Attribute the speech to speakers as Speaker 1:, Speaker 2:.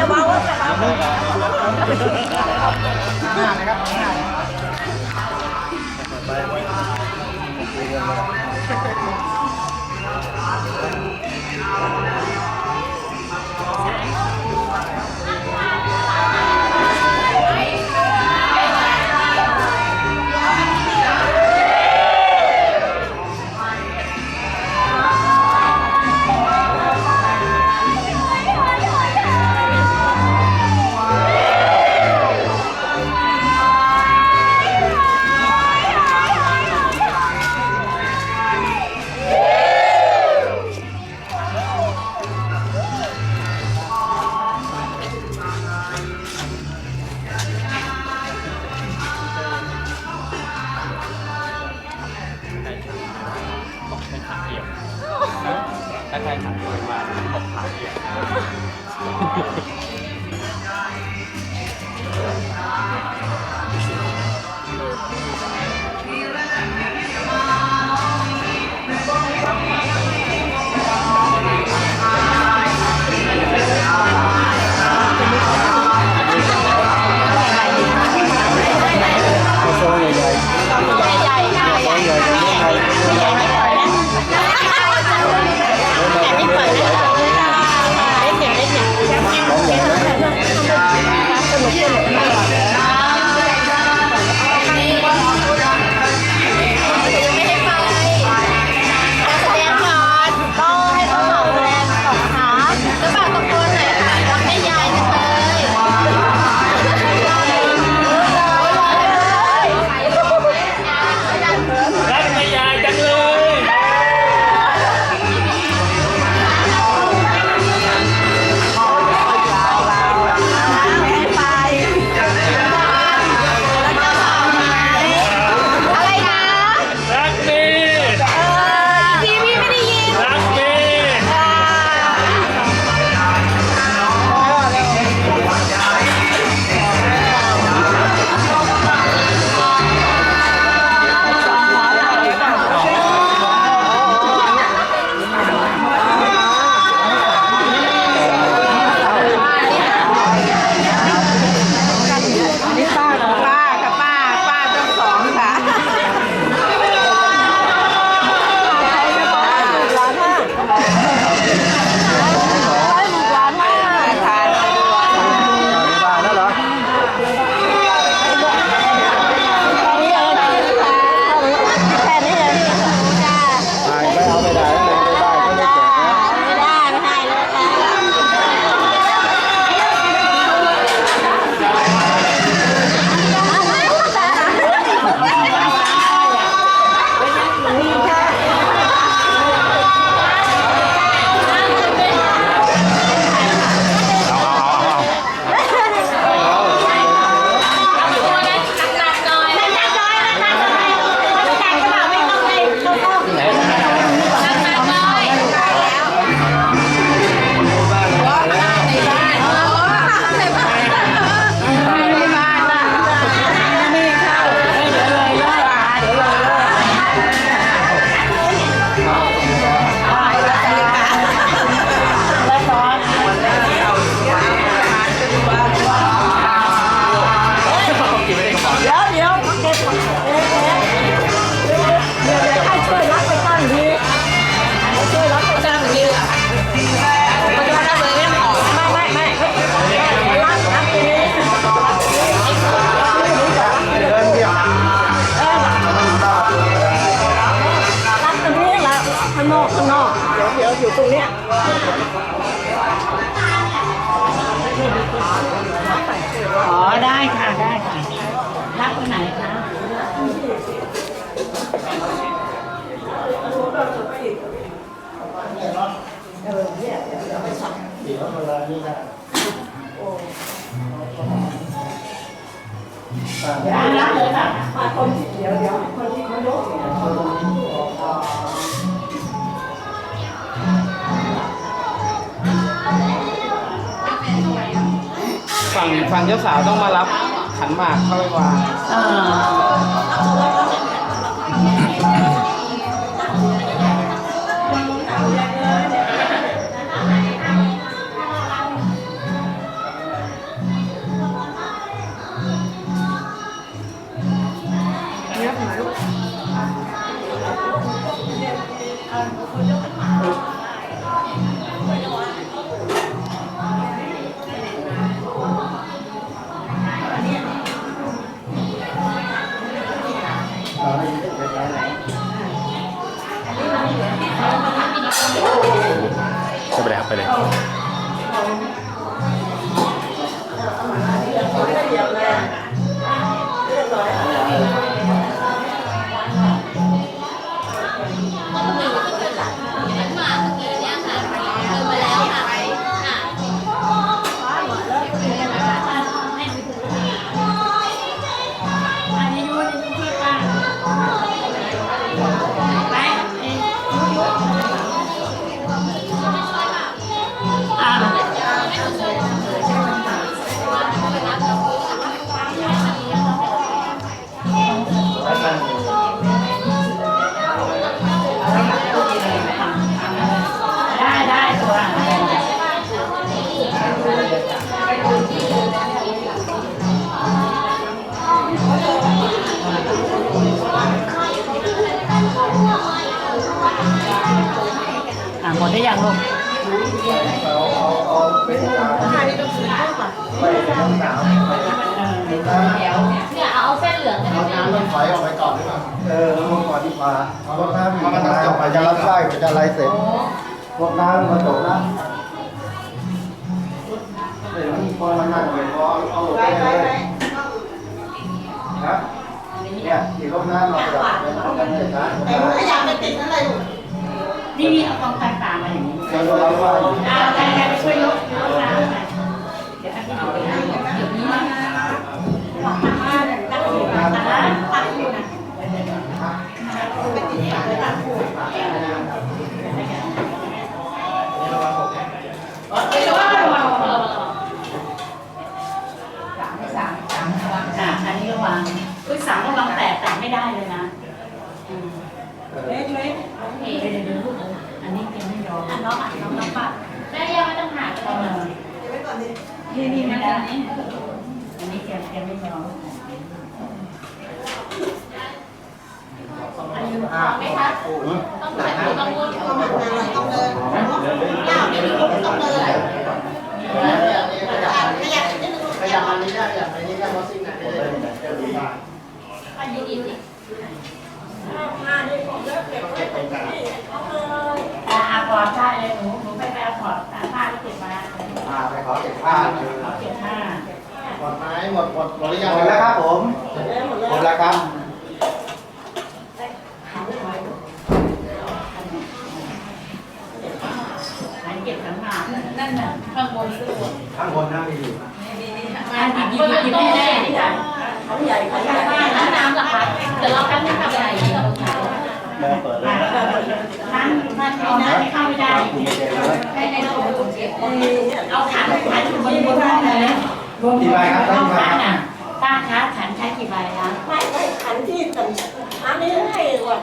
Speaker 1: จะเบาจะเบา
Speaker 2: หน้านะครับหน้า
Speaker 3: มา
Speaker 1: คน
Speaker 4: ที่เดี
Speaker 2: ยว
Speaker 4: เดียว
Speaker 5: คน
Speaker 4: ที่เขายก
Speaker 2: ฝั่งฝั่งเจ้าสาวต้องมารับขันหมากเข้าไปวาง
Speaker 5: อ่า ใช่ไปเลยครับไปเลย มดได้ยังลูก
Speaker 1: เนี่ยเอาเส้นเหลืองกัน
Speaker 6: น้ำมันถอยออกไปก่อนหรือเปล่าเออลงก่อนดีกว่าเพราะน้ำมันต้องจบไปจะรับไส้ไปจะอะไรเสร็จพวกน้ำมันตกนะเดี๋ยวมีคนมานั่งเลยพอเอาไปเลยนะเนี่ยที่รถน้ำเราจะกันเสร็จนะ
Speaker 4: ขยะไปติดนั่นเลยลูก
Speaker 5: นี่นี่เอากองไฟป่ามาอย่างนี้
Speaker 6: เอา
Speaker 5: ใครใครไปช่วยยกยกน้ำหน่อยเดี๋ยวให้พี่เอาไปให้เดี๋ยวนี้นะตักอยู่นะสามสามสามระวังอะอันนี้ระวังอุ้ยสามระวังแตกแตกไม่ได้เลยนะอืม
Speaker 4: เล็กเล็ก
Speaker 5: โอเคเดี๋ยวเดี๋ยวลูกอันนี้แกไม่ยอม
Speaker 1: อะน้องอะน้องน้องปัดแม่ยังไม่ต้องหา
Speaker 5: เออ
Speaker 4: ไว้ก่อนดิ
Speaker 5: นี่นี่ไม่ได้อันนี้แกแกไม่ยอม
Speaker 1: อายุพอไหมคะต้องใส่ถุงกังวล
Speaker 4: ต้องเดินต้องเดินก้าวไม่มีคนต้องเดินขยับนิดนึง
Speaker 6: ขยับอันนี้ได้ขยับอันนี้ได้เพราะซิ่งนะเดี๋ยวดีมาก
Speaker 1: อายุดีสิ
Speaker 5: อ่าอาพอร์ตได้เลยหนูหนูไปไปเอาพอร์ตตาผ้าที่เก็บมา
Speaker 6: อ่าไปขอเก็บผ้า
Speaker 5: เอาเก็บผ้า
Speaker 6: หมดไม้หมดหมดหมดหรือยังหมดแล้วครับผมหมดแล้วครับ
Speaker 5: อันเก็บขันหมากนั่นน่ะข้างบนสุด
Speaker 6: ข้างบนนะมีอยู่
Speaker 5: อันหยิบหยิบหยิบแน่ๆนี่จ้ะ
Speaker 4: เขาใหญ่เขาใหญ่
Speaker 1: น้ำน้ำเหรอคะเดี๋ยวเราแป๊บนึงค่ะ อะไร
Speaker 6: มอเปิดเลย
Speaker 5: ท่านท่านนี้นะเข้าไม่ได้
Speaker 6: ใช่
Speaker 1: ให้ให้เระบบเก็บ
Speaker 5: เอาขันขันอยู่บนบนห้องเลยรวมห้องขันอะป้าคะขันใช้กี่ใบคะ
Speaker 4: ไม่ไม่ขันที่ต่ำอันนี้ให้ว่า